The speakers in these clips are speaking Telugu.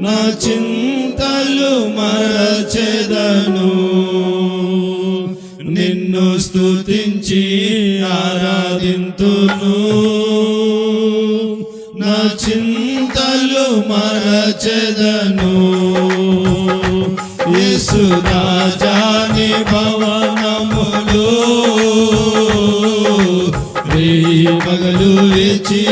నా చింతలు మరచెదను. నిన్ను స్తుతించి ఆరాధింతును. నా చింతలు మరచెదను. యేసుదాజాని భవనములు రే పగలు వేచి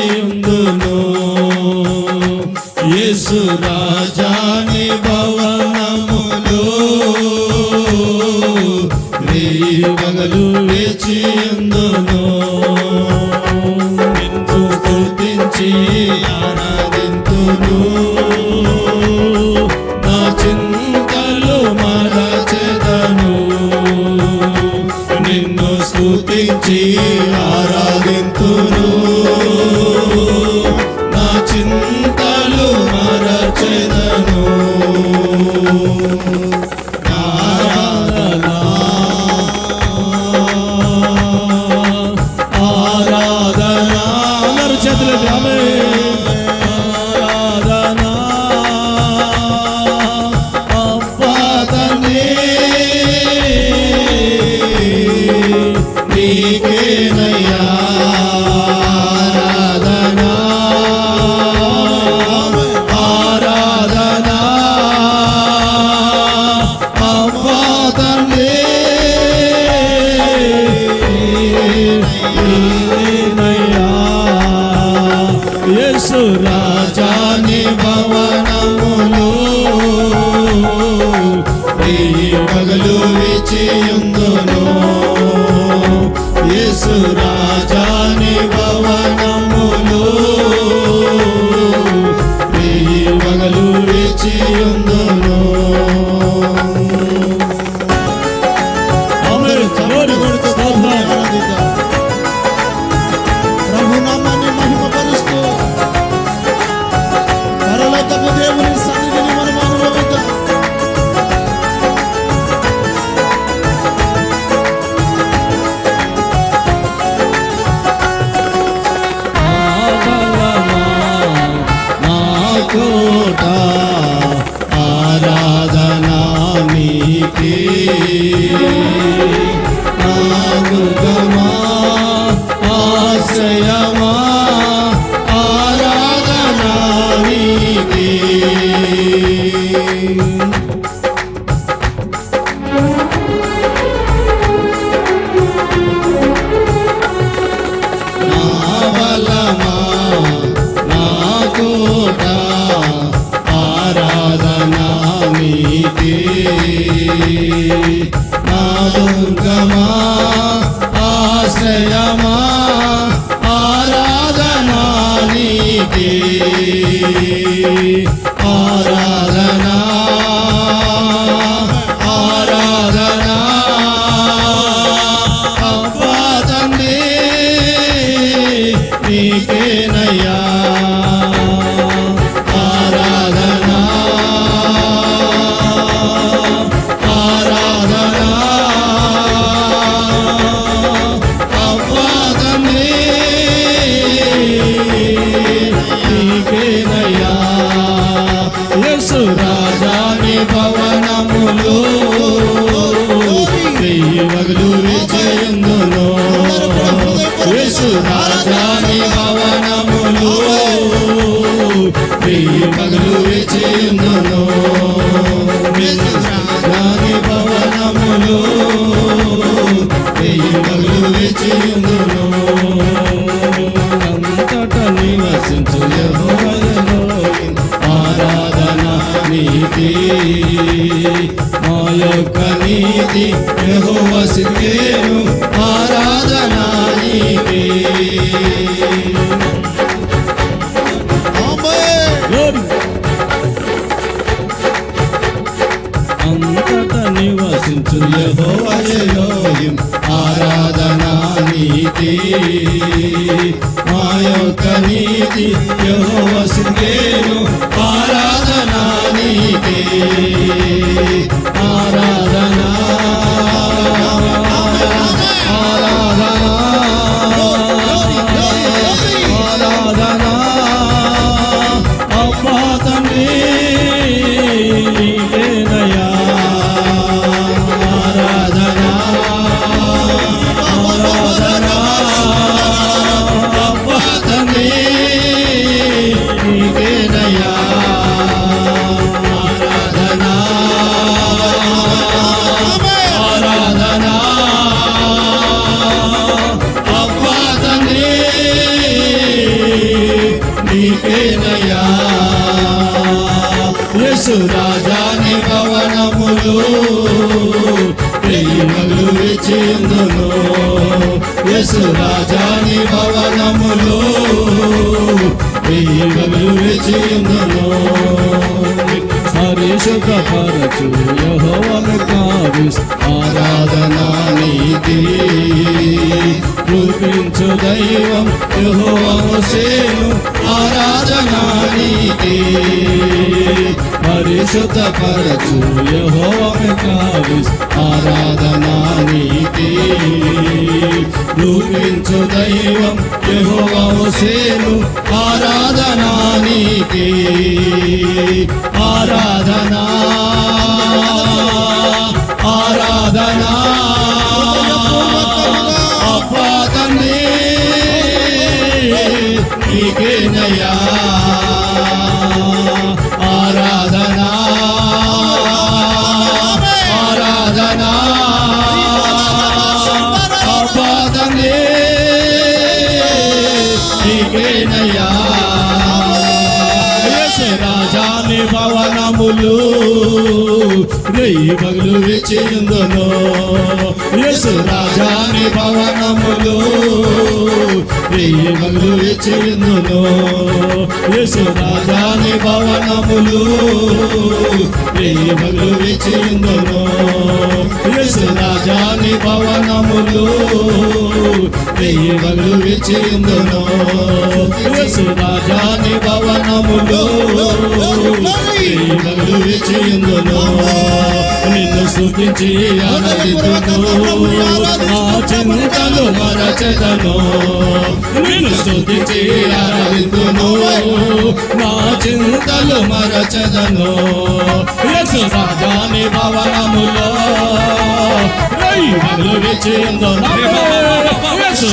స్తుతించి యేసు రాజాని భవనములో వెయ్యి పగలు విచియుందును యేసు రాజాని భవనములో వెయ్యి పగలు విచియుందును అమరు చలోని కొడుకు స్తోత్రం రాజాని భవనములు. వెయ్యి వగలు విజయందులో యేసు రాజాని భవనములు. వెయ్యి పగలు విజయందును. రాజాని భవనములు. వెయ్యి పగలు విజయందును. అంతట నివసించు యహోవా. నీతి మా యొక్క నీతి యెహోవ సిద్ధేను ఆరాధనా నీతి. నీతి మా యొక్క నీతి యెహోవ ఆరాధనా నీతి ఆరాధనా నీకేనయ్యా? యేసు రాజాని భవనములు ప్రేమలు విచిందును యేసు రాజాని భవనములు ప్రేమలు విచిందును పరిశుద్ధపరచు యహోవను కావిస్ ఆరాధనా నీతి. ఆరాధించు దైవం యెహోవాను సేను ఆరాధనా నీతి పరిశుద్ధపరచు యెహోవాను కావిస్ ఆరాధనా నీతి రూపించు దైవం యెహోవాను సేను ఆరాధనా నీతి ఆరాధనా భవనములు రేయి మగులు విచ్చిందును. యేసు రాజాని భవనములు. రేయి మగులు విచ్చిందును. యేసు రాజాని భవనములు. రేయి మగులు విచ్చిందును. యేసు రాజాని భవనములు రెయ్యి విచిందును విచ్చిందును. రాజాని భవనములు మగులు విచిందును నిన్ను స్థుతించి ఆనందితును ఆ చింతలు మరచెదను. నిన్ను స్థుతించి ఆనందితును నా చింతలు మరచెదను. యేసు రాజాని భవనములో మగులు విచ్చిందును యేసు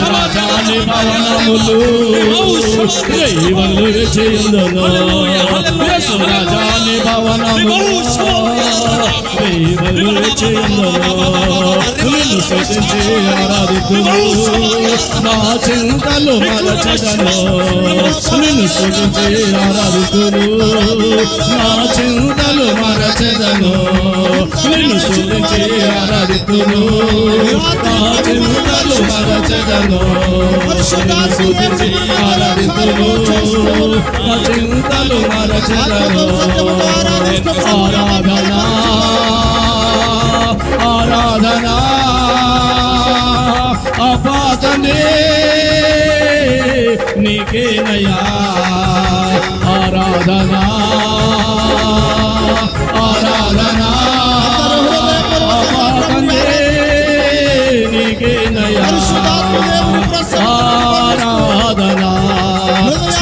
రాజాని భవనములు దైవములు విచ్చిందును యేసు రాజాని భవనములో దైవములు విచ్చిందును నిన్ను స్తుతించి ఆరాధితును నా చింతలు మరచదను నిన్ను స్తుతించి ఆరాధితును నా చింతలు మరచదను. నిన్ను స్తుతించి ఆరాధితును నా చింతలు మరచదను. నిన్ను స్తుతించి ఆరాధితును నా చింతలు మరచదను ఆరాధనా. ఆరాధనా. అపాతనే. నీకేనయా ఆరాధనా ఆరాధనా.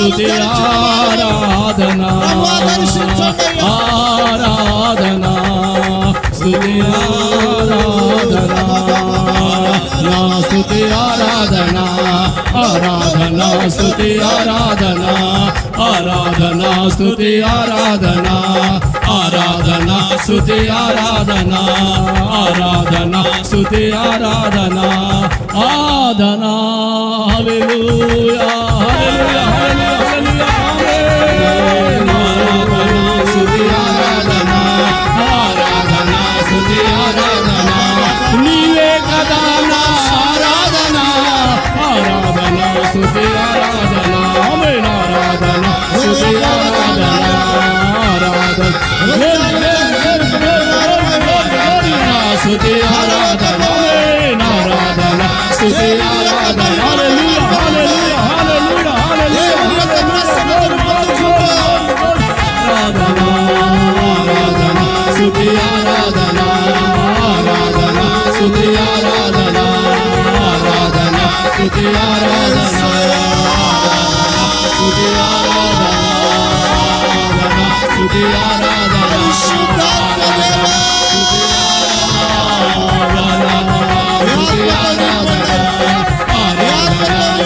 స్తుతి ఆరాధనా. ఆరాధనా. స్తుతి ఆరాధనా. నా స్తుతి ఆరాధనా. ఆరాధనా స్తుతి ఆరాధనా. ఆరాధనా స్తుతి ఆరాధనా. ఆరాధనా స్తుతి ఆరాధనా. ఆరాధనా స్తుతి ఆరాధనా. ఆరాధనా. హల్లెలూయా హల్లెలూయా.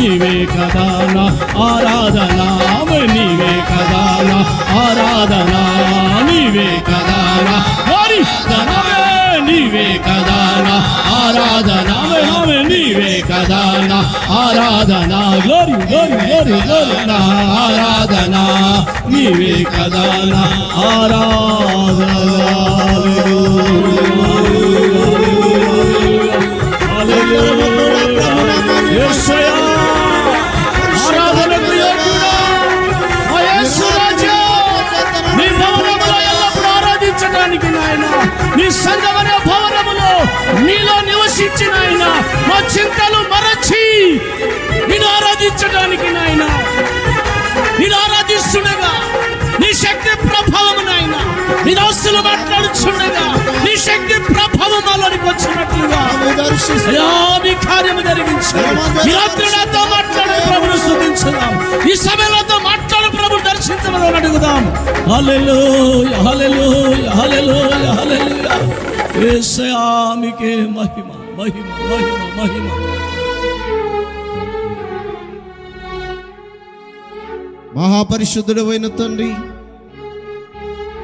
నీవే కదా నా ఆరాధన నీవే కదా నా ఆరాధన నీవే కదా నా ఆరాధనవే నీవే కదా నా ఆరాధన నీవే కదా నా ఆరాధన గోరి గోరి గ్లోరి గ్లోరి నా ఆరాధన నీవే కదా నా ఆరాధనకు నీ సంగమనే భవనములో నీలో నివసించిన ఆయన మా చింతలు మరచి నేను ఆరాధించడానికి నాయన నేను ఆరాధిస్తుండగా నీ శక్తి ప్రభావం నాయన నీ దోస్తులు మాట్లాడుచుండగా నీ శక్తి ప్రభావం మాలోనికి వచ్చినట్లుగా ఆమె దర్శిస్తూ అయ్యా మీ కార్యము జరిగించారు ఈ రాత్రి నాతో మాట్లాడే ప్రభును స్తుతించుదాం ఈ సమయంలో మాట్లాడే ప్రభు దర్శించమని అడుగుదాం. మీకే మహిమ మహిమ మహిమ మహిమ. మహాపరిశుద్ధుడు అయిన తండ్రి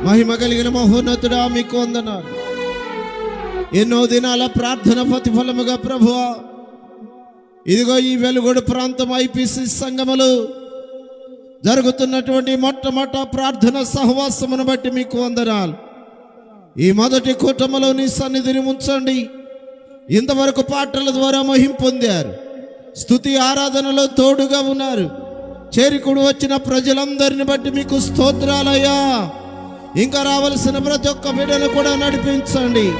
మహిమ కలిగిన మహోన్నతుడా మీకు వందనాలు. ఎన్నో దినాల ప్రార్థన ప్రతిఫలముగా ప్రభువా ఇదిగో ఈ వెలుగుడు ప్రాంతం ఐపీసీ సంఘములు జరుగుతున్నటువంటి మొట్టమొదట ప్రార్థన సహవాసమును బట్టి మీకు వందనాలు. ఈ మొదటి కూటమిలో నీ సన్నిధిని ఉంచండి. ఇంతవరకు పాటల ద్వారా మహింపొందారు స్థుతి ఆరాధనలో తోడుగా ఉన్నారు. చేరికుడు వచ్చిన ప్రజలందరిని బట్టి మీకు స్తోత్రాలయ్యా. ఇంకా రావలసిన ప్రతి ఒక్క బిడ్డను కూడా నడిపించండి.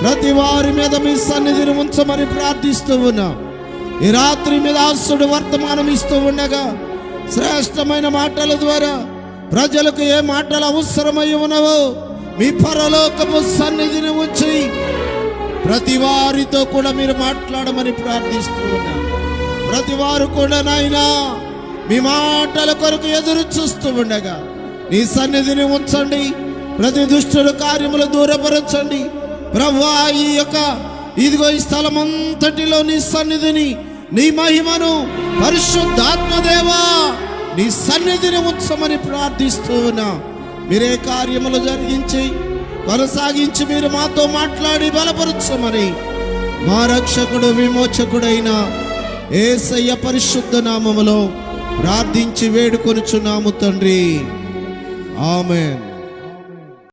ప్రతి వారి మీద మీ సన్నిధిని ఉంచమని ప్రార్థిస్తూ ఉన్నా. ఈ రాత్రి మీద ఆసుడు వర్తమానం ఇస్తూ ఉండగా శ్రేష్టమైన మాటల ద్వారా ప్రజలకు ఏ మాటలు అవసరమై ఉన్నవో మీ పరలోకము సన్నిధిని ఉంచి ప్రతి వారితో కూడా మీరు మాట్లాడమని ప్రార్థిస్తూ ఉన్నాం. ప్రతి వారు కూడా నాయనా మీ మాటల కొరకు ఎదురు చూస్తూ ఉండగా నీ సన్నిధిని ఉంచండి. ప్రతి దుష్టుడు కార్యములు దూరపరచండి. ప్రభా ఈ యొక్క ఇదిగో ఈ స్థలం అంతటిలో నీ సన్నిధిని నీ మహిమను పరిశుద్ధాత్మదేవా నీ సన్నిధిని ఉంచమని ప్రార్థిస్తూ ఉన్నా. మీరే కార్యములు జరిగించి కొనసాగించి మీరు మాతో మాట్లాడి బలపరచమని మా రక్షకుడు విమోచకుడైన ఏసయ్య పరిశుద్ధ నామములో ప్రార్థించి వేడుకొనుచున్నాము తండ్రి. ఆమెన్.